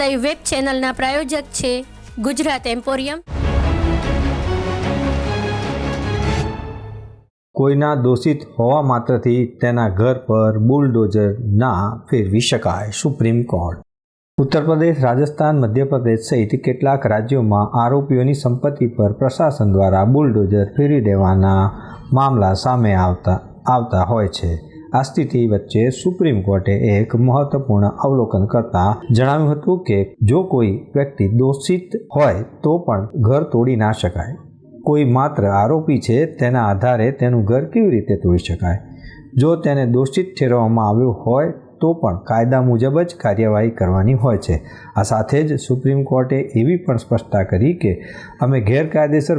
Live web ચેનલના પ્રાયોજક છે Gujarat emporium કોઈના દોષિત હોવા માત્રથી તેના ઘર પર બુલડોઝર ના ફેરવી શકાય સુપ્રીમ કોર્ટ ઉત્તર પ્રદેશ, રાજસ્થાન, મધ્યપ્રદેશ સહિત કેટલાક રાજ્યોમાં આરોપીઓની સંપત્તિ પર પ્રશાસન દ્વારા બુલડોઝર ફેરવી દેવાના મામલા સામે આવતા આવતા હોય છે. આ સ્થિતિ વચ્ચે સુપ્રીમ કોર્ટે એક મહત્વપૂર્ણ અવલોકન કરતા જણાવ્યું હતું કે જો કોઈ વ્યક્તિ દોષિત હોય તો પણ ઘર તોડી ના શકાય. કોઈ માત્ર આરોપી છે તેના આધારે તેનું ઘર કેવી રીતે તોડી શકાય? જો તેને દોષિત ઠેરવવામાં આવ્યું હોય તો પણ કાયદા મુજબ જ કાર્યવાહી કરવાની હોય છે. આ સાથે જ સુપ્રીમ કોર્ટે એવી પણ સ્પષ્ટતા કરી કે અમે ગેરકાયદેસર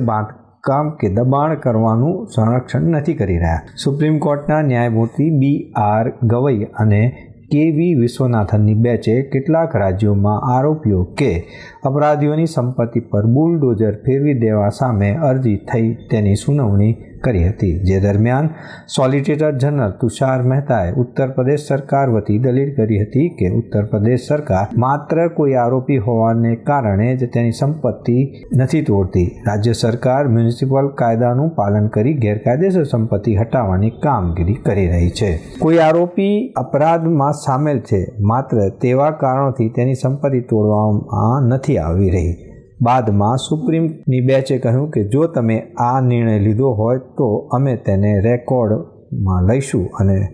બાંધકામ કે દબાણ કરવાનું સંરક્ષણ નથી કરી રહ્યા. સુપ્રીમ કોર્ટના ન્યાયમૂર્તિ બી આર ગવઈ અને કે વી વિશ્વનાથનની બેચે કેટલાક રાજ્યોમાં આરોપીઓ કે અપરાધીઓની સંપત્તિ પર બુલડોઝર ફેરવી દેવા સામે અરજી થઈ તેની સુનાવણી કરી હતી. જે દરમિયાન સોલિસિટર જનરલ તુષાર મહેતાએ ઉત્તર પ્રદેશ સરકાર વતી દલીલ કરી હતી કે ઉત્તર પ્રદેશ સરકાર માત્ર કોઈ આરોપી હોવાને કારણે જ તેની સંપત્તિ નથી તોડતી. રાજ્ય સરકાર મ્યુનિસિપલ કાયદાનું પાલન કરી ગેરકાયદેસર સંપત્તિ હટાવવાની કામગીરી કરી રહી છે. કોઈ આરોપી અપરાધમાં સામેલ છે, માત્ર તેવા કારણોથી તેની સંપત્તિ તોડવામાં નથી આવી રહી. બાદમાં સુપ્રીમની બેચે કહ્યું કે જો તમે આ નિર્ણય લીધો હોય તો અમે તેને રેકોર્ડમાં લઈશું અને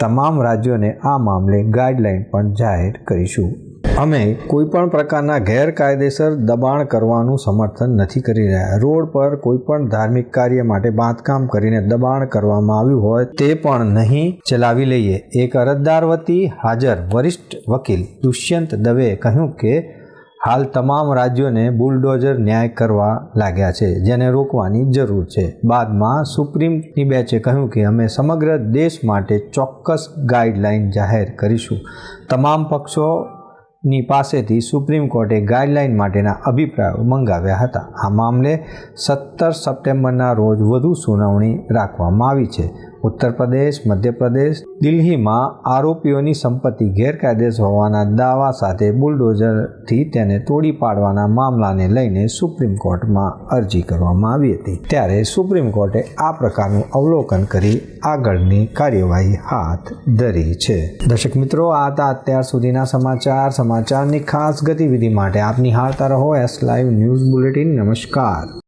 તમામ રાજ્યોને આ મામલે ગાઈડલાઈન પણ જાહેર કરીશું. અમે કોઈપણ પ્રકારના ગેરકાયદેસર દબાણ કરવાનું સમર્થન નથી કરી રહ્યા. રોડ પર કોઈપણ ધાર્મિક કાર્ય માટે બાંધકામ કરીને દબાણ કરવામાં આવ્યું હોય તે પણ નહીં ચલાવી લઈએ. એક અરજદાર વતી હાજર વરિષ્ઠ વકીલ દુષ્યંત દવેએ કહ્યું કે હાલ તમામ રાજ્યોને બુલડોઝર ન્યાય કરવા લાગ્યા છે, જેને રોકવાની જરૂર છે. બાદમાં સુપ્રીમની બેચે કહ્યું કે અમે સમગ્ર દેશ માટે ચોક્કસ ગાઈડલાઈન જાહેર કરીશું. તમામ પક્ષોની પાસેથી સુપ્રીમ કોર્ટે ગાઈડલાઈન માટેના અભિપ્રાયો મંગાવ્યા હતા. આ મામલે સત્તર સપ્ટેમ્બરના રોજ વધુ સુનાવણી રાખવામાં આવી છે. ઉત્તર પ્રદેશ મધ્યપ્રદેશ, દિલ્હીમાં આરોપીઓની સંપત્તિ ગેરકાયદેસર હોવાના દાવા સાથે બુલડોઝરથી તેને તોડી પાડવાના મામલાને લઈને સુપ્રીમ કોર્ટમાં અરજી કરવામાં આવી હતી. ત્યારે સુપ્રીમ કોર્ટે આ પ્રકારનું અવલોકન કરી આગળની કાર્યવાહી હાથ ધરી છે. દર્શક મિત્રો, આ હતા અત્યાર સુધીના સમાચાર. સમાચારની ખાસ ગતિવિધિ માટે આપ નિહાળતા રહો એસ લાઈવ ન્યૂઝ બુલેટિન નમસ્કાર.